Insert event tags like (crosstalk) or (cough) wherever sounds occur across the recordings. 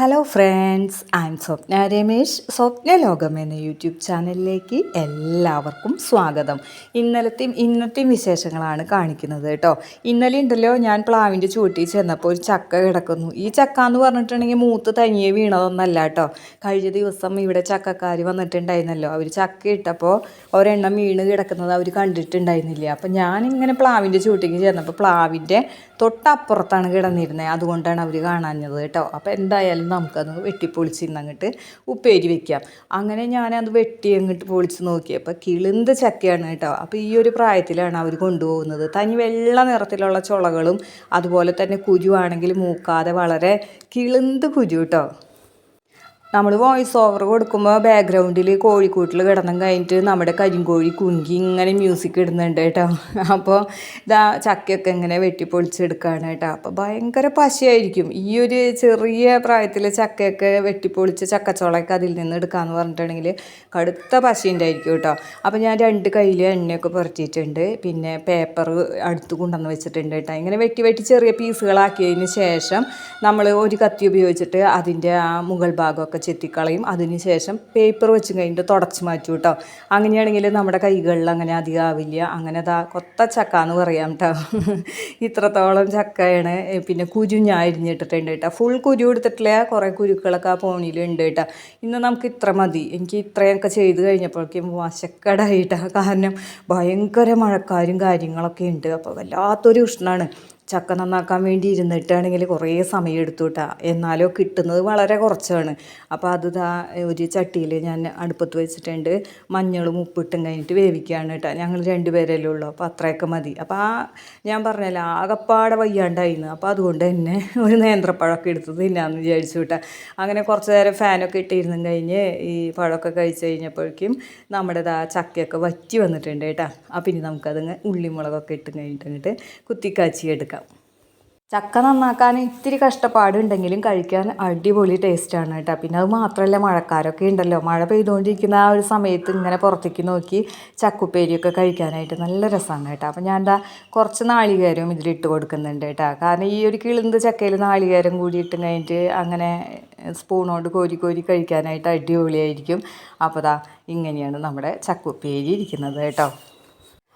Hello friends I am Swapna Ramesh. Swapna Lokam എന്ന YouTube ചാനലിലേക്ക് എല്ലാവർക്കും സ്വാഗതം. ഇന്നലത്തെയും ഇന്നത്തെയും വിശേഷങ്ങളാണ് കാണിക്കുന്നത് കേട്ടോ. ഇന്നലെ ഉണ്ടല്ലോ ഞാൻ പ്ലാവിന്റെ ചൂട്ടിൽ ചെന്നപ്പോൾ ഒരു ചക്ക കിടക്കുന്നു. ഈ ചക്ക എന്ന് പറഞ്ഞിട്ടുണ്ടെങ്കിൽ മൂത്ത് തനിയെ വീണതൊന്നല്ല കേട്ടോ. കഴിഞ്ഞ ദിവസം ഇവിടെ ചക്കക്കാർ വന്നിട്ടുണ്ടായിരുന്നല്ലോ. അവർ ചക്ക ഇട്ടപ്പോൾ ഒരെണ്ണം വീണ് കിടക്കുന്നത് അവർ കണ്ടിട്ടുണ്ടായിരുന്നില്ല. അപ്പോൾ ഞാനിങ്ങനെ പ്ലാവിന്റെ ചൂട്ടിക്ക് ചെന്നപ്പോൾ പ്ലാവിന്റെ തൊട്ടപ്പുറത്താണ് കിടന്നിരുന്നത് അതുകൊണ്ടാണ് അവർ കാണാഞ്ഞത് കേട്ടോ. അപ്പോൾ എന്തായാലും നമുക്കത് വെട്ടിപ്പൊളിച്ച് ഇന്നങ്ങോട്ട് ഉപ്പേരി വെക്കാം. അങ്ങനെ ഞാനത് വെട്ടി അങ്ങോട്ട് പൊളിച്ച് നോക്കിയപ്പോൾ കിളിന്ത് ചക്കയാണ് കേട്ടോ. അപ്പോൾ ഈ ഒരു പ്രായത്തിലാണ് അവർ കൊണ്ടുപോകുന്നത്. തനി വെള്ള നിറത്തിലുള്ള ചുളകളും അതുപോലെ തന്നെ കുരുവാണെങ്കിൽ മൂക്കാതെ വളരെ കിളിന്ത് കുരു കേട്ടോ. നമ്മൾ വോയിസ് ഓവർ കൊടുക്കുമ്പോൾ ബാക്ക്ഗ്രൗണ്ടിൽ കോഴിക്കൂട്ടിൽ കിടന്നും കഴിഞ്ഞിട്ട് നമ്മുടെ കരിങ്കോഴി കുങ്കി ഇങ്ങനെ മ്യൂസിക് ഇടുന്നുണ്ട് കേട്ടോ. അപ്പോൾ ഇതാ ചക്കയൊക്കെ ഇങ്ങനെ വെട്ടിപ്പൊളിച്ചെടുക്കുകയാണ് കേട്ടോ. അപ്പോൾ ഭയങ്കര പശയായിരിക്കും. ഈ ഒരു ചെറിയ പ്രായത്തിൽ ചക്കയൊക്കെ വെട്ടിപ്പൊളിച്ച് ചക്കച്ചോളയൊക്കെ അതിൽ നിന്ന് എടുക്കാമെന്ന് പറഞ്ഞിട്ടുണ്ടെങ്കിൽ കടുത്ത പശയുണ്ടായിരിക്കും കേട്ടോ. അപ്പോൾ ഞാൻ രണ്ട് കയ്യിൽ എണ്ണയൊക്കെ പുരട്ടിയിട്ടുണ്ട്. പിന്നെ പേപ്പർ അടുത്ത് കൊണ്ടുവന്ന് വെച്ചിട്ടുണ്ട് കേട്ടോ. ഇങ്ങനെ വെട്ടി വെട്ടി ചെറിയ പീസുകളാക്കിയതിന് ശേഷം നമ്മൾ ഒരു കത്തി ഉപയോഗിച്ചിട്ട് അതിന്റെ ആ മുകൾ ഭാഗമൊക്കെ ചെത്തിക്കളയും. അതിനുശേഷം പേപ്പർ വെച്ച് കഴിഞ്ഞിട്ട് തുടച്ച് മാറ്റും കേട്ടോ അങ്ങനെയാണെങ്കിൽ നമ്മുടെ കൈകളിൽ അങ്ങനെ അധികം ആവില്ല. അങ്ങനെ അതാ കൊത്ത ചക്ക എന്ന് പറയാം കേട്ടോ (laughs) ഇത്രത്തോളം ചക്കയാണ്. പിന്നെ കുരു ഞാൻ അരിഞ്ഞിട്ടിട്ടുണ്ട് കേട്ടോ ഫുൾ കുരു എടുത്തിട്ടില്ല. കുറേ കുരുക്കളൊക്കെ ആ പോണിയിലുണ്ട് കേട്ടോ ഇന്ന് നമുക്ക് ഇത്ര മതി. എനിക്ക് ഇത്രയൊക്കെ ചെയ്ത് കഴിഞ്ഞപ്പോഴേക്കും വശക്കടായിട്ടാണ് കാരണം ഭയങ്കര മഴക്കാരും കാര്യങ്ങളൊക്കെ ഉണ്ട്. അപ്പോൾ വല്ലാത്തൊരു ഉഷ്ണമാണ് ചക്ക നന്നാക്കാൻ വേണ്ടി ഇരുന്നിട്ടാണെങ്കിൽ കുറേ സമയം എടുത്തു കേട്ടോ എന്നാലോ കിട്ടുന്നത് വളരെ കുറച്ചാണ്. അപ്പോൾ അത് ദാ ഒരു ചട്ടിയിൽ ഞാൻ അടുപ്പത്ത് വെച്ചിട്ടുണ്ട്. മഞ്ഞളും ഉപ്പിട്ടും കഴിഞ്ഞിട്ട് വേവിക്കുകയാണ് കേട്ടോ ഞങ്ങൾ രണ്ടുപേരല്ലേ ഉള്ളൂ. അപ്പോൾ അത്രയൊക്കെ മതി. അപ്പോൾ ആ ഞാൻ പറഞ്ഞല്ലോ ആകപ്പാടെ വയ്യാണ്ടായിരുന്നു അപ്പോൾ അതുകൊണ്ട് തന്നെ ഒരു നേന്ത്രപ്പഴമൊക്കെ എടുത്ത് തിന്നാന്ന് വിചാരിച്ചു കേട്ടോ അങ്ങനെ കുറച്ച് നേരം ഫാനൊക്കെ ഇട്ടിരുന്നും കഴിഞ്ഞ് ഈ പഴമൊക്കെ കഴിച്ച് കഴിഞ്ഞപ്പോഴേക്കും നമ്മുടെ ദാ ചക്കയൊക്കെ വറ്റി വന്നിട്ടുണ്ട് കേട്ടോ അപ്പം ഇനി നമുക്കത് ഉള്ളിമുളകൊക്കെ ഇട്ട് കഴിഞ്ഞിട്ട് കുത്തിക്കാച്ചി എടുക്കാം ചക്ക നന്നാക്കാൻ ഇത്തിരി കഷ്ടപ്പാടുണ്ടെങ്കിലും കഴിക്കാൻ അടിപൊളി ടേസ്റ്റാണ് കേട്ടോ. പിന്നെ അത് മാത്രമല്ല മഴക്കാരൊക്കെ ഉണ്ടല്ലോ. മഴ പെയ്തുകൊണ്ടിരിക്കുന്ന ആ ഒരു സമയത്ത് ഇങ്ങനെ പുറത്തേക്ക് നോക്കി ചക്കുപ്പേരിയൊക്കെ കഴിക്കാനായിട്ട് നല്ല രസമാണ് കേട്ടോ. അപ്പം ഞാൻ എന്താ കുറച്ച് നാളികേരവും ഇതിലിട്ട് കൊടുക്കുന്നുണ്ട് കേട്ടോ. കാരണം ഈ ഒരു കിളിന്ത് ചക്കയിൽ നാളികേരം കൂടി ഇട്ട് കഴിഞ്ഞിട്ട് അങ്ങനെ സ്പൂണോട് കോരി കോരി കഴിക്കാനായിട്ട് അടിപൊളിയായിരിക്കും. അപ്പോൾ ദാ ഇങ്ങനെയാണ് നമ്മുടെ ചക്കുപ്പേരി ഇരിക്കുന്നത് കേട്ടോ.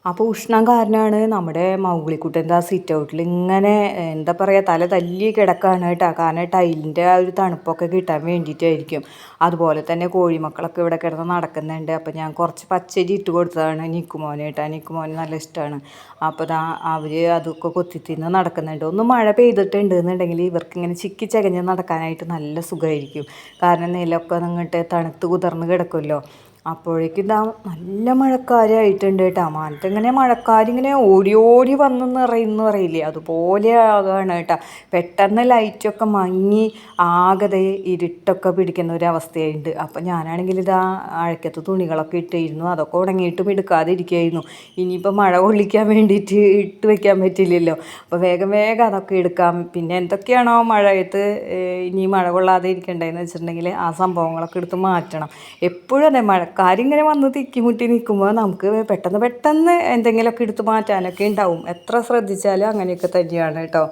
അപ്പോൾ ഉഷ്ണം കാരണമാണ് നമ്മുടെ മൗഗ്ലിക്കുട്ടന്റെ ആ സിറ്റ് ഔട്ടിൽ ഇങ്ങനെ എന്താ പറയുക തല തല്ലി കിടക്കുകയാണ് കേട്ടോ. കാരണം ടൈലിന്റെ ആ ഒരു തണുപ്പൊക്കെ കിട്ടാൻ വേണ്ടിയിട്ടായിരിക്കും. അതുപോലെ തന്നെ കോഴിമക്കളൊക്കെ ഇവിടെ കിടന്ന് നടക്കുന്നുണ്ട്. അപ്പോൾ ഞാൻ കുറച്ച് പച്ചരി ഇട്ട് കൊടുത്തതാണ് നിക്കുമോനെ കേട്ടോ. നിക്കുമോന് നല്ല ഇഷ്ടമാണ് അപ്പോൾ ദാ അവർ അതൊക്കെ കൊത്തിത്തിന്ന് നടക്കുന്നുണ്ട്. ഒന്ന് മഴ പെയ്തിട്ടുണ്ട് എന്നുണ്ടെങ്കിൽ ഇവർക്ക് ഇങ്ങനെ ചിക്കി ചകഞ്ഞ് നടക്കാനായിട്ട് നല്ല സുഖമായിരിക്കും. കാരണം നിലമൊക്കെ അങ്ങോട്ട് തണുത്ത് കുതിർന്ന് കിടക്കുമല്ലോ. അപ്പോഴേക്കും ഇതാ നല്ല മഴക്കാരായിട്ടുണ്ട് കേട്ടോ. മാനത്ത് ഇങ്ങനെ മഴക്കാരിങ്ങനെ ഓടി ഓടി വന്ന് നിറയുന്നു പറയില്ലേ അതുപോലെ ആകാണ് കേട്ടോ. പെട്ടെന്ന് ലൈറ്റൊക്കെ മങ്ങി ആകെ ഇരുട്ടൊക്കെ പിടിക്കുന്ന ഒരു അവസ്ഥയുണ്ട് അപ്പം ഞാനാണെങ്കിൽ ഇതാ അഴക്കത്ത് തുണികളൊക്കെ ഇട്ടിരുന്നു. അതൊക്കെ ഉണങ്ങിയിട്ടും എടുക്കാതെ ഇരിക്കുകയായിരുന്നു ഇനിയിപ്പോൾ മഴ കൊള്ളിക്കാൻ വേണ്ടിയിട്ട് ഇട്ട് വെക്കാൻ പറ്റില്ലല്ലോ. അപ്പോൾ വേഗം വേഗം അതൊക്കെ എടുക്കാം. പിന്നെ എന്തൊക്കെയാണോ മഴയത്ത് ഇനി മഴ കൊള്ളാതെ ഇരിക്കേണ്ടതെന്ന് വെച്ചിട്ടുണ്ടെങ്കിൽ ആ സംഭവങ്ങളൊക്കെ എടുത്ത് മാറ്റണം. എപ്പോഴും അതെ മഴ കാര്യമിങ്ങനെ വന്ന് തിക്കിമുട്ടി നിൽക്കുമ്പോൾ നമുക്ക് പെട്ടെന്ന് പെട്ടെന്ന് എന്തെങ്കിലുമൊക്കെ എടുത്ത് മാറ്റാനൊക്കെ ഉണ്ടാവും. എത്ര ശ്രദ്ധിച്ചാലും അങ്ങനെയൊക്കെ തന്നെയാണ് കേട്ടോ.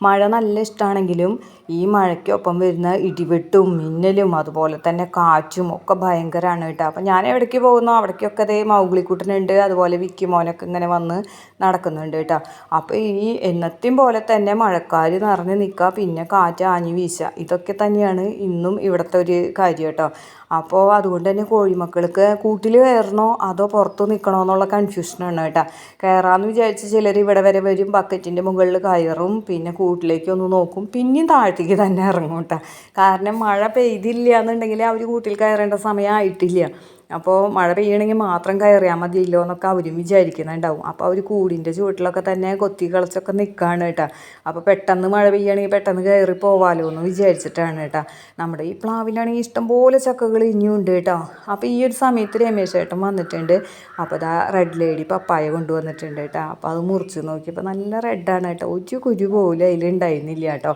മഴ നല്ല ഇഷ്ടമാണെങ്കിലും ഈ മഴയ്ക്കൊപ്പം വരുന്ന ഇടിവെട്ടും മിന്നലും അതുപോലെ തന്നെ കാറ്റും ഒക്കെ ഭയങ്കരമാണ് കേട്ടോ. അപ്പം ഞാൻ എവിടേക്ക് പോകുന്നു അവിടേക്കൊക്കെ അതേ മൗഗ്ലിക്കുട്ടനുണ്ട് അതുപോലെ വിക്കി മോനൊക്കെ ഇങ്ങനെ വന്ന് നടക്കുന്നുണ്ട് കേട്ടോ. അപ്പോൾ ഈ എന്നത്തെയും പോലെ തന്നെ മഴക്കാർ നിറഞ്ഞ് നിൽക്കുക പിന്നെ കാറ്റ് ആഞ്ഞു വീശുക ഇതൊക്കെ തന്നെയാണ് ഇന്നും ഇവിടുത്തെ ഒരു കാര്യം കേട്ടോ. അപ്പോൾ അതുകൊണ്ട് തന്നെ കോഴിമക്കൾക്ക് കൂട്ടിൽ കയറണോ അതോ പുറത്ത് നിൽക്കണോ എന്നുള്ള കൺഫ്യൂഷനാണ് കേട്ടോ. കയറാമെന്ന് വിചാരിച്ച് ചിലർ ഇവിടെ വരെ വരും ബക്കറ്റിന്റെ മുകളിൽ കയറും പിന്നെ കൂട്ടിലേക്ക് ഒന്ന് നോക്കും പിന്നെയും താഴത്തേക്ക് തന്നെ ഇറങ്ങും കേട്ടോ. കാരണം മഴ പെയ്തില്ല എന്നുണ്ടെങ്കിൽ അവർ കൂട്ടിൽ കയറേണ്ട സമയം ആയിട്ടില്ല. അപ്പോൾ മഴ പെയ്യണമെങ്കിൽ മാത്രം കയറിയാൽ മതിയല്ലോ എന്നൊക്കെ അവരും വിചാരിക്കുന്നുണ്ടാവും. അപ്പോൾ അവർ കൂടിന്റെ ചുവട്ടിലൊക്കെ തന്നെ കൊത്തി കളിച്ചൊക്കെ നിൽക്കുകയാണ് കേട്ടോ. അപ്പോൾ പെട്ടെന്ന് മഴ പെയ്യണമെങ്കിൽ പെട്ടെന്ന് കയറി പോവാലോ എന്ന് വിചാരിച്ചിട്ടാണ് കേട്ടോ. നമ്മുടെ ഈ പ്ലാവിലാണെങ്കിൽ ഇഷ്ടംപോലെ ചക്കകൾ ഇനിയും ഉണ്ട് കേട്ടോ. അപ്പോൾ ഈ ഒരു സമയത്ത് രമേശ് ചേട്ടൻ വന്നിട്ടുണ്ട്. അപ്പോൾ അതാ റെഡ് ലേഡി പപ്പായ കൊണ്ടുവന്നിട്ടുണ്ട് കേട്ടോ. അപ്പോൾ അത് മുറിച്ച് നോക്കിയപ്പോൾ നല്ല റെഡാണ് കേട്ടോ. ഒരു കുരു പോലും അതിലുണ്ടായിരുന്നില്ല കേട്ടോ.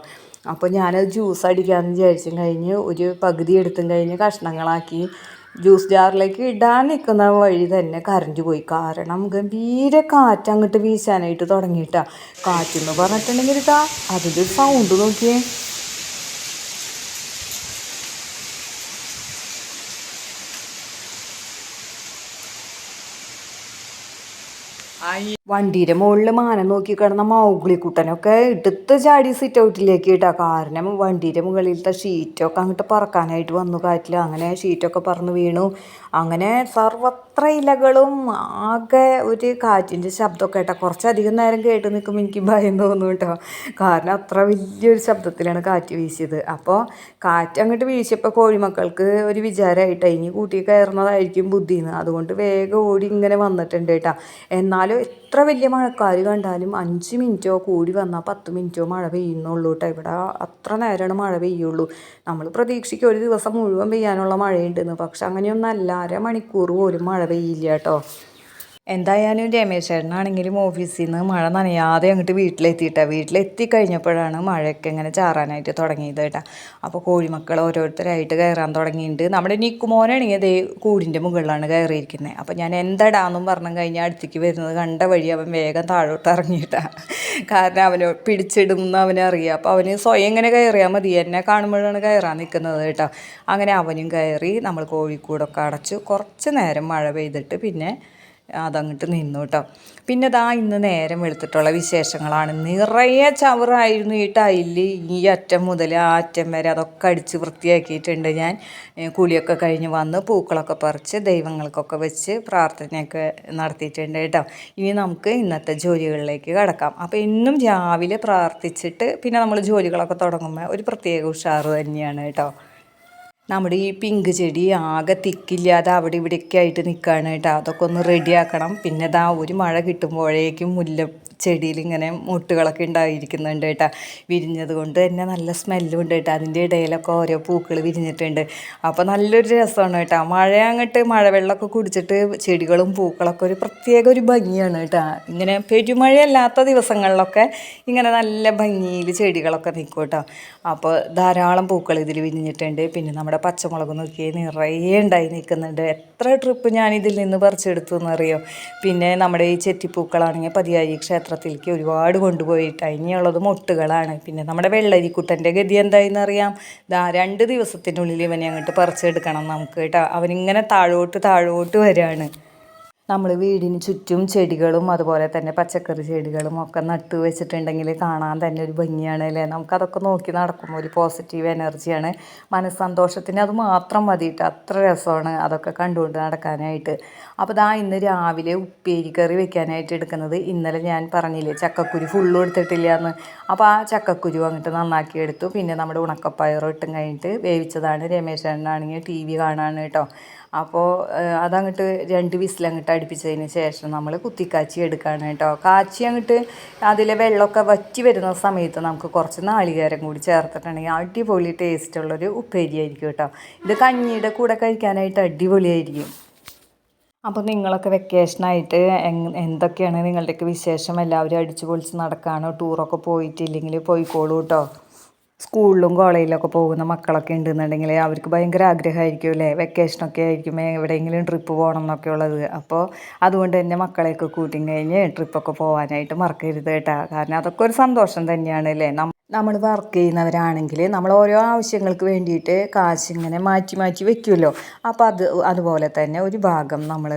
അപ്പോൾ ഞാനത് ജ്യൂസ് അടിക്കാമെന്ന് വിചാരിച്ചും കഴിഞ്ഞ് ഒരു പകുതി എടുത്തും കഴിഞ്ഞ് കഷ്ണങ്ങളാക്കി ജ്യൂസ് ജാറിലേക്ക് ഇടാൻ നിൽക്കുന്ന വഴി തന്നെ കരഞ്ഞ് പോയി. കാരണം ഗംഭീര കാറ്റ് അങ്ങോട്ട് വീശാനായിട്ട് തുടങ്ങിയിട്ടാ. കാറ്റെന്ന് പറഞ്ഞിട്ടുണ്ടെങ്കിൽ ഇതാ അതിന്റെ സൗണ്ട് നോക്കിയേ. ആയി. വണ്ടിയുടെ മുകളിൽ മാനം നോക്കി കിടന്ന മൗഗ്ലിക്കുട്ടനൊക്കെ എടുത്ത് ചാടി സിറ്റ് ഔട്ടിലേക്ക് ഇട്ടാ. കാരണം വണ്ടിയുടെ മുകളിലത്തെ ഷീറ്റൊക്കെ അങ്ങോട്ട് പറക്കാനായിട്ട് വന്നു കാറ്റിൽ അങ്ങനെ ഷീറ്റൊക്കെ പറന്ന് വീണു. അങ്ങനെ സർവത്ര ഇലകളും ആകെ ഒരു കാറ്റിന്റെ ശബ്ദമൊക്കെ കേട്ടോ. കുറച്ചധികം നേരം കേട്ട് നിൽക്കുമ്പോൾ എനിക്ക് ഭയം തോന്നും കേട്ടോ. കാരണം അത്ര വലിയൊരു ശബ്ദത്തിലാണ് കാറ്റ് വീശിയത്. അപ്പോൾ കാറ്റ് അങ്ങോട്ട് വീശിയപ്പോൾ കോഴിമക്കൾക്ക് ഒരു വിചാരമായിട്ട് ഇനി കൂട്ടി കയറുന്നതായിരിക്കും ബുദ്ധിന്ന്. അതുകൊണ്ട് വേഗം ഓടി ഇങ്ങനെ വന്നിട്ടുണ്ട് കേട്ടോ. എന്നാലും എത്ര വലിയ മഴക്കാർ കണ്ടാലും അഞ്ച് മിനിറ്റോ കൂടി വന്നാൽ പത്ത് മിനിറ്റോ മഴ പെയ്യുന്നുള്ളൂ കേട്ടോ ഇവിടെ അത്ര നേരമാണ് മഴ പെയ്യുള്ളൂ. നമ്മൾ പ്രതീക്ഷിക്കും ഒരു ദിവസം മുഴുവൻ പെയ്യാനുള്ള മഴയുണ്ടെന്ന്. പക്ഷെ അങ്ങനെയൊന്നല്ല. അര മണിക്കൂർ പോലും മഴ പെയ്യില്ല കേട്ടോ എന്തായാലും രമേശ് ചേട്ടനാണെങ്കിലും ഓഫീസിൽ നിന്ന് മഴ നനയാതെ അങ്ങോട്ട് വീട്ടിലെത്തിയിട്ടാണ് വീട്ടിലെത്തി കഴിഞ്ഞപ്പോഴാണ് മഴയൊക്കെ ഇങ്ങനെ ചാറാനായിട്ട് തുടങ്ങിയത് കേട്ടോ. അപ്പോൾ കോഴിമക്കൾ ഓരോരുത്തരായിട്ട് കയറാൻ തുടങ്ങിയിട്ടുണ്ട് നമ്മുടെ നിക്കുമോനാണെങ്കിൽ അതേ കൂടിന്റെ മുകളിലാണ് കയറിയിരിക്കുന്നത് അപ്പോൾ ഞാൻ എന്താടാന്നും പറഞ്ഞു കഴിഞ്ഞാൽ അടുത്തേക്ക് വരുന്നത് കണ്ട വഴി അവൻ വേഗം താഴോട്ട് ഇറങ്ങിയിട്ടാണ് കാരണം അവന് പിടിച്ചിടും എന്ന് അവനറിയാം അപ്പോൾ അവന് സ്വയം ഇങ്ങനെ കയറിയാൽ മതി. എന്നെ കാണുമ്പോഴാണ് കയറാൻ നിൽക്കുന്നത് കേട്ടോ. അങ്ങനെ അവനും കയറി. നമ്മൾ കോഴിക്കൂടൊക്കെ അടച്ചു. കുറച്ച് നേരം മഴ പെയ്തിട്ട് പിന്നെ അതങ്ങോട്ട് നിന്നു കേട്ടോ പിന്നെ ദാ ഇന്ന് നേരം വെളുത്തിട്ടുള്ള വിശേഷങ്ങളാണ്. നിറയെ ചവറായിരുന്നു ഈ ടൈലിൽ ഈ അറ്റം മുതൽ ആ അറ്റം വരെ അതൊക്കെ അടിച്ച് വൃത്തിയാക്കിയിട്ടുണ്ട് ഞാൻ. കുളിയൊക്കെ കഴിഞ്ഞ് വന്ന് പൂക്കളൊക്കെ പറിച്ച് ദൈവങ്ങൾക്കൊക്കെ വെച്ച് പ്രാർത്ഥനയൊക്കെ നടത്തിയിട്ടുണ്ട് കേട്ടോ. ഇനി നമുക്ക് ഇന്നത്തെ ജോലികളിലേക്ക് കടക്കാം. അപ്പോൾ ഇന്നും രാവിലെ പ്രാർത്ഥിച്ചിട്ട് പിന്നെ നമ്മൾ ജോലികളൊക്കെ തുടങ്ങുമ്പോൾ ഒരു പ്രത്യേക ഉഷാറ് തന്നെയാണ് കേട്ടോ. നമ്മുടെ ഈ പിങ്ക് ചെടി ആകെ തിക്കില്ലാതെ അവിടെ ഇവിടെയൊക്കെ ആയിട്ട് നിൽക്കുകയാണ് കേട്ടോ. അതൊക്കെ ഒന്ന് റെഡിയാക്കണം പിന്നെ ദാ ഒരു മഴ കിട്ടുമ്പോഴേക്കും മുല്ല ചെടിയിൽ ഇങ്ങനെ മുട്ടുകളൊക്കെ ഉണ്ടായിരിക്കുന്നുണ്ട് കേട്ടോ. വിരിഞ്ഞത് കൊണ്ട് തന്നെ നല്ല സ്മെല്ലും ഉണ്ട് കേട്ടോ. അതിന്റെ ഇടയിലൊക്കെ ഓരോ പൂക്കൾ വിരിഞ്ഞിട്ടുണ്ട്. അപ്പോൾ നല്ലൊരു രസമാണ് കേട്ടോ. മഴ അങ്ങോട്ട് മഴവെള്ളമൊക്കെ കുടിച്ചിട്ട് ചെടികളും പൂക്കളൊക്കെ ഒരു പ്രത്യേക ഒരു ഭംഗിയാണ് കേട്ടോ. ഇങ്ങനെ പെരുമഴയല്ലാത്ത ദിവസങ്ങളിലൊക്കെ ഇങ്ങനെ നല്ല ഭംഗിയിൽ ചെടികളൊക്കെ നിൽക്കും കേട്ടോ. അപ്പോൾ ധാരാളം പൂക്കൾ ഇതിൽ വിരിഞ്ഞിട്ടുണ്ട്. പിന്നെ നമ്മുടെ പച്ചമുളക് നോക്കി നിറയെ ഉണ്ടായി നിൽക്കുന്നുണ്ട്. എത്ര ട്രിപ്പ് ഞാൻ ഇതിൽ നിന്ന് പറിച്ചെടുത്തു എന്നറിയോ? പിന്നെ നമ്മുടെ ഈ ചെത്തിപ്പൂക്കളാണെങ്കിൽ പതിയായി ക്ഷേത്രത്തിലേക്ക് ഒരുപാട് കൊണ്ടുപോയിട്ട് ഇനിയുള്ളത് മൊട്ടുകളാണ്. പിന്നെ നമ്മുടെ വെള്ളരിക്കുട്ടന്റെ ഗതി എന്തായെന്ന് അറിയാം? ദാ രണ്ട് ദിവസത്തിനുള്ളിൽ ഇവനെ അങ്ങോട്ട് പറിച്ചെടുക്കണം നമുക്ക് കേട്ടോ. അവനിങ്ങനെ താഴോട്ട് താഴോട്ട് വരികയാണ് നമ്മൾ വീടിന് ചുറ്റും ചെടികളും അതുപോലെ തന്നെ പച്ചക്കറി ചെടികളും ഒക്കെ നട്ടു വെച്ചിട്ടുണ്ടെങ്കിൽ കാണാൻ തന്നെ ഒരു ഭംഗിയാണ് അല്ലേ? നമുക്കതൊക്കെ നോക്കി നടക്കുമ്പോൾ ഒരു പോസിറ്റീവ് എനർജിയാണ് മനസ്സന്തോഷത്തിന് അത് മാത്രം മതിയിട്ട് അത്ര രസമാണ് അതൊക്കെ കണ്ടുകൊണ്ട് നടക്കാനായിട്ട്. അപ്പോൾ ദാ ഇന്ന് രാവിലെ ഉപ്പേരി കറി വെക്കാനായിട്ട് എടുക്കുന്നത് ഇന്നലെ ഞാൻ പറഞ്ഞില്ലേ ചക്കക്കുരു ഫുള്ളും എടുത്തിട്ടില്ല എന്ന് അപ്പോൾ ആ ചക്കക്കുരു അങ്ങോട്ട് നന്നാക്കി എടുത്തു. പിന്നെ നമ്മുടെ ഉണക്കപ്പയറും ഇട്ടും കഴിഞ്ഞിട്ട് വേവിച്ചതാണ്. രമേശ് ചേട്ടനാണെങ്കിൽ ടി വി കാണാണ് കേട്ടോ. അപ്പോൾ അതങ്ങോട്ട് രണ്ട് വിസിലങ്ങോട്ട് അടുപ്പിച്ചതിന് ശേഷം നമ്മൾ കുത്തിക്കാച്ചി എടുക്കുകയാണ് കേട്ടോ. കാച്ചി അങ്ങോട്ട് അതിലെ വെള്ളമൊക്കെ വറ്റി വരുന്ന സമയത്ത് നമുക്ക് കുറച്ച് നാളികേരം കൂടി ചേർത്തിട്ടുണ്ടെങ്കിൽ അടിപൊളി ടേസ്റ്റുള്ളൊരു ഉപ്പേരി ആയിരിക്കും കേട്ടോ. ഇത് കഞ്ഞിയുടെ കൂടെ കഴിക്കാനായിട്ട് അടിപൊളിയായിരിക്കും. അപ്പോൾ നിങ്ങളൊക്കെ വെക്കേഷനായിട്ട് എന്തൊക്കെയാണ് നിങ്ങളുടെയൊക്കെ വിശേഷം? എല്ലാവരും അടിച്ചു പൊളിച്ച് നടക്കാനോ ടൂറൊക്കെ പോയിട്ടില്ലെങ്കിൽ പോയിക്കോളൂ കേട്ടോ. സ്കൂളിലും കോളേജിലൊക്കെ പോകുന്ന മക്കളൊക്കെ ഉണ്ടെന്നുണ്ടെങ്കിൽ അവർക്ക് ഭയങ്കര ആഗ്രഹമായിരിക്കും അല്ലേ? വെക്കേഷനൊക്കെ ആയിരിക്കും. എവിടെയെങ്കിലും ട്രിപ്പ് പോകണം എന്നൊക്കെ ഉള്ളത്. അപ്പോൾ അതുകൊണ്ട് തന്നെ മക്കളെയൊക്കെ കൂട്ടി കഴിഞ്ഞ് ട്രിപ്പൊക്കെ പോകാനായിട്ട് മറക്കരുത് കേട്ടോ. കാരണം അതൊക്കെ ഒരു സന്തോഷം തന്നെയാണ് അല്ലേ? നമ്മൾ വർക്ക് ചെയ്യുന്നവരാണെങ്കിൽ നമ്മൾ ഓരോ ആവശ്യങ്ങൾക്ക് വേണ്ടിയിട്ട് കാശ് ഇങ്ങനെ മാറ്റി മാറ്റി വെക്കുമല്ലോ അപ്പോൾ അത് അതുപോലെ തന്നെ ഒരു ഭാഗം നമ്മൾ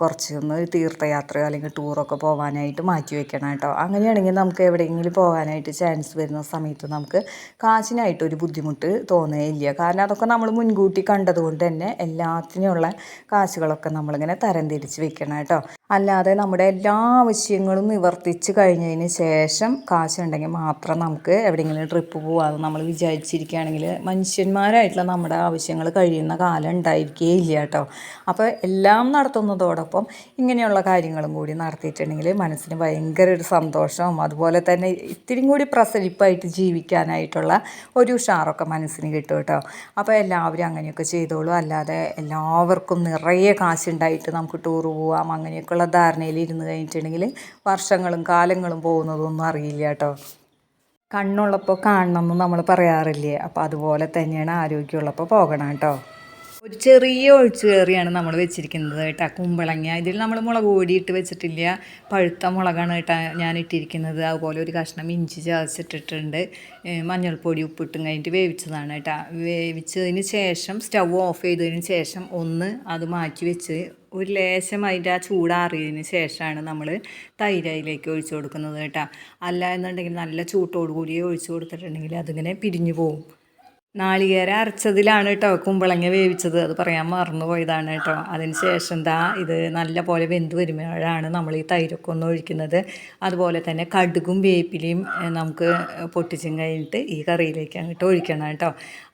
കുറച്ചൊന്ന് തീർത്ഥയാത്ര അല്ലെങ്കിൽ ടൂറൊക്കെ പോകാനായിട്ട് മാറ്റി വെക്കണം കേട്ടോ. അങ്ങനെയാണെങ്കിൽ നമുക്ക് എവിടെയെങ്കിലും പോകാനായിട്ട് ചാൻസ് വരുന്ന സമയത്ത് നമുക്ക് കാശിനായിട്ട് ഒരു ബുദ്ധിമുട്ട് തോന്നുകയില്ല. കാരണം അതൊക്കെ നമ്മൾ മുൻകൂട്ടി കണ്ടതുകൊണ്ട് തന്നെ എല്ലാത്തിനുള്ള കാശുകളൊക്കെ നമ്മളിങ്ങനെ തരം തിരിച്ച് വെക്കണം കേട്ടോ. അല്ലാതെ നമ്മുടെ എല്ലാ ആവശ്യങ്ങളും നിവർത്തിച്ച് കഴിഞ്ഞതിന് ശേഷം കാശുണ്ടെങ്കിൽ മാത്രം നമുക്ക് എവിടെയെങ്കിലും ട്രിപ്പ് പോകാമെന്ന് നമ്മൾ വിചാരിച്ചിരിക്കുകയാണെങ്കിൽ മനുഷ്യന്മാരായിട്ടുള്ള നമ്മുടെ ആവശ്യങ്ങൾ കഴിയുന്ന കാലം ഉണ്ടായിരിക്കുകയില്ല കേട്ടോ. അപ്പോൾ എല്ലാം നടത്തുന്നതോടൊപ്പം ഇങ്ങനെയുള്ള കാര്യങ്ങളും കൂടി നടത്തിയിട്ടുണ്ടെങ്കിൽ മനസ്സിന് ഭയങ്കര ഒരു സന്തോഷവും അതുപോലെ തന്നെ ഇത്തിരി കൂടി പ്രസരിപ്പായിട്ട് ജീവിക്കാനായിട്ടുള്ള ഒരു ഉഷാറൊക്കെ മനസ്സിന് കിട്ടും കേട്ടോ. അപ്പോൾ എല്ലാവരും അങ്ങനെയൊക്കെ ചെയ്തോളൂ. അല്ലാതെ എല്ലാവർക്കും നിറയെ കാശുണ്ടായിട്ട് നമുക്ക് ടൂർ പോവാം. അങ്ങനെയൊക്കെയുള്ള ധാരണയിൽ ഇരുന്ന് കഴിഞ്ഞിട്ടുണ്ടെങ്കിൽ വർഷങ്ങളും കാലങ്ങളും പോകുന്നതൊന്നും അറിയില്ല കേട്ടോ. കണ്ണുള്ളപ്പോൾ കാണണം എന്ന് നമ്മൾ പറയാറില്ലേ? അപ്പോൾ അതുപോലെ തന്നെയാണ് ആരോഗ്യമുള്ളപ്പോൾ പോകണം കേട്ടോ. ഒരു ചെറിയ ഒഴിച്ചുകറിയാണ് നമ്മൾ വെച്ചിരിക്കുന്നത് കേട്ടോ. കുമ്പളങ്ങ. ഇതിൽ നമ്മൾ മുളക് പൊടി ഇട്ട് വെച്ചിട്ടില്ല. പഴുത്ത മുളകാണ് കേട്ടോ ഞാൻ ഇട്ടിരിക്കുന്നത്. അതുപോലെ ഒരു കഷ്ണം ഇഞ്ചി ചതച്ചിട്ടിട്ടുണ്ട്. മഞ്ഞൾപ്പൊടി ഉപ്പിട്ടും കഴിഞ്ഞിട്ട് വേവിച്ചതാണ് കേട്ടോ. വേവിച്ചതിന് ശേഷം സ്റ്റൗ ഓഫ് ചെയ്തതിന് ശേഷം ഒന്ന് അത് മാറ്റി വെച്ച് ഒരു ലേശം അതിന്റെ ആ ചൂടാറിയതിന് ശേഷമാണ് നമ്മൾ തൈരയിലേക്ക് ഒഴിച്ചു കൊടുക്കുന്നത് കേട്ടോ. അല്ല എന്നുണ്ടെങ്കിൽ നല്ല ചൂട്ടോടുകൂടി ഒഴിച്ചു കൊടുത്തിട്ടുണ്ടെങ്കിൽ അതിങ്ങനെ പിരിഞ്ഞു പോകും നാളികേര അരച്ചതിലാണ് കേട്ടോ കുമ്പളങ്ങ വേവിച്ചത്. അത് പറയാൻ മറന്നു പോയതാണ് കേട്ടോ അതിന് ശേഷം എന്താ ഇത് നല്ല പോലെ വെന്ത് വരുമ്പോഴാണ് നമ്മൾ ഈ തൈരൊക്കെ ഒന്ന് ഒഴിക്കുന്നത്. അതുപോലെ തന്നെ കടുകും വേപ്പിലയും നമുക്ക് പൊട്ടിച്ചും കഴിഞ്ഞിട്ട് ഈ കറിയിലേക്ക് അങ്ങോട്ട് ഒഴിക്കണം കേട്ടോ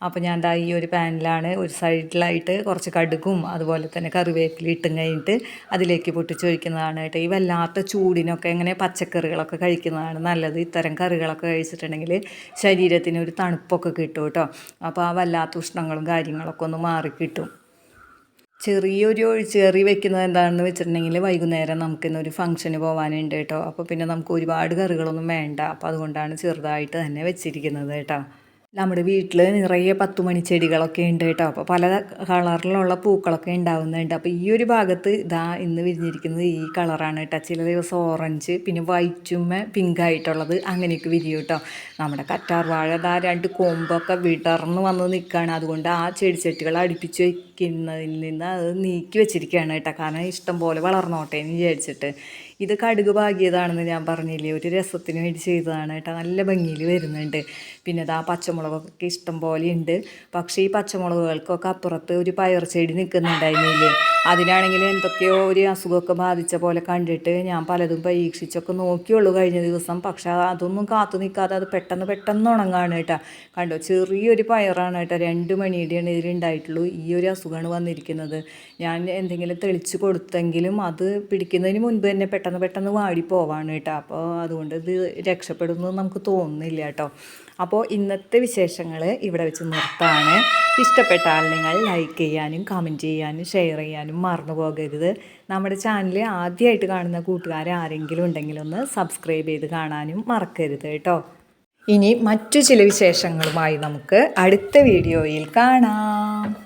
അപ്പോൾ ഞാൻ ദാ ഈ ഒരു പാനിലാണ് ഒരു സൈഡിലായിട്ട് കുറച്ച് കടുകും അതുപോലെ തന്നെ കറിവേപ്പില ഇട്ടും കഴിഞ്ഞിട്ട് അതിലേക്ക് പൊട്ടിച്ചൊഴിക്കുന്നതാണ് കേട്ടോ ഈ വല്ലാത്ത ചൂടിനൊക്കെ ഇങ്ങനെ പച്ചക്കറികളൊക്കെ കഴിക്കുന്നതാണ് നല്ലത്. ഇത്തരം കറികളൊക്കെ കഴിച്ചിട്ടുണ്ടെങ്കിൽ ശരീരത്തിന് ഒരു തണുപ്പൊക്കെ കിട്ടും കേട്ടോ അപ്പോൾ ആ വല്ലാത്ത ഉഷ്ണങ്ങളും കാര്യങ്ങളൊക്കെ ഒന്ന് മാറിക്കിട്ടും. ചെറിയൊരു ഒഴിച്ചുകറി വെക്കുന്നത് എന്താണെന്ന് വെച്ചിട്ടുണ്ടെങ്കിൽ വൈകുന്നേരം നമുക്കിന്നൊരു ഫംഗ്ഷന് പോകാനുണ്ട് കേട്ടോ. അപ്പോൾ പിന്നെ നമുക്ക് ഒരുപാട് കറികളൊന്നും വേണ്ട. അപ്പോൾ അതുകൊണ്ടാണ് ചെറുതായിട്ട് തന്നെ വെച്ചിരിക്കുന്നത് കേട്ടോ. നമ്മുടെ വീട്ടിൽ നിറയെ പത്തുമണി ചെടികളൊക്കെ ഉണ്ട് കേട്ടോ. അപ്പോൾ പല കളറിലുള്ള പൂക്കളൊക്കെ ഉണ്ടാവുന്നുണ്ട്. അപ്പോൾ ഈ ഒരു ഭാഗത്ത് ഇതാ ഇന്ന് വിരിഞ്ഞിരിക്കുന്നത് ഈ കളറാണ് കേട്ടോ. ചില ദിവസം ഓറഞ്ച് പിന്നെ വൈറ്റുമ്മ പിങ്ക് ആയിട്ടുള്ളത് അങ്ങനെയൊക്കെ വിരിയും കേട്ടോ. നമ്മുടെ കറ്റാർവാഴ ഇതാ രണ്ട് കൊമ്പൊക്കെ വിടർന്ന് വന്ന് നിൽക്കുകയാണ് അതുകൊണ്ട് ആ ചെടിച്ചട്ടികൾ അടുപ്പിച്ച് വയ്ക്കുന്നതിൽ നിന്ന് അത് നീക്കി വെച്ചിരിക്കുകയാണ് കേട്ടോ. കാരണം ഇഷ്ടം പോലെ വളർന്നോട്ടെ എന്ന് വിചാരിച്ചിട്ട്. ഇത് കടുക് പാകിയതാണെന്ന് ഞാൻ പറഞ്ഞില്ലേ? ഒരു രസത്തിന് വേണ്ടി ചെയ്തതാണ് കേട്ടോ. നല്ല ഭംഗിയിൽ വരുന്നുണ്ട്. പിന്നെ ഇതാ പച്ചമുളകൊക്കെ ഇഷ്ടം പോലെ ഉണ്ട്. പക്ഷേ ഈ പച്ചമുളകുകൾക്കൊക്കെ അപ്പുറത്ത് ഒരു പയർ ചെടി നിൽക്കുന്നുണ്ടായിരുന്നില്ലേ? അതിനാണെങ്കിൽ എന്തൊക്കെയോ ഒരു അസുഖമൊക്കെ ബാധിച്ച പോലെ കണ്ടിട്ട് ഞാൻ പലതും പരീക്ഷിച്ചൊക്കെ നോക്കിയുള്ളൂ കഴിഞ്ഞ ദിവസം. പക്ഷെ അതൊന്നും കാത്തു നിൽക്കാതെ അത് പെട്ടെന്ന് പെട്ടെന്ന് ഉണങ്ങാണ് കേട്ടോ. കണ്ടോ ചെറിയൊരു പയറാണ് കേട്ടോ രണ്ട് മണിയുടെയാണ് ഇതിലുണ്ടായിട്ടുള്ളൂ ഈ ഒരു അസുഖമാണ് വന്നിരിക്കുന്നത്. ഞാൻ എന്തെങ്കിലും തെളിച്ച് കൊടുത്തെങ്കിലും അത് പിടിക്കുന്നതിന് മുൻപ് തന്നെ പെട്ടെന്ന് പെട്ടെന്ന് വാടി പോവാണ് കേട്ടോ. അപ്പോൾ അതുകൊണ്ട് ഇത് രക്ഷപ്പെടുന്നു നമുക്ക് തോന്നുന്നില്ല കേട്ടോ. അപ്പോൾ ഇന്നത്തെ വിശേഷങ്ങൾ ഇവിടെ വെച്ച് നിർത്താണ്. ഇഷ്ടപ്പെട്ടാൽ നിങ്ങൾ ലൈക്ക് ചെയ്യാനും കമന്റ് ചെയ്യാനും ഷെയർ ചെയ്യാനും മറന്നു പോകരുത്. നമ്മുടെ ചാനൽ ആദ്യമായിട്ട് കാണുന്ന കൂട്ടുകാർ ആരെങ്കിലും ഉണ്ടെങ്കിലൊന്ന് സബ്സ്ക്രൈബ് ചെയ്ത് കാണാനും മറക്കരുത് കേട്ടോ. ഇനി മറ്റു ചില വിശേഷങ്ങളുമായി നമുക്ക് അടുത്ത വീഡിയോയിൽ കാണാം.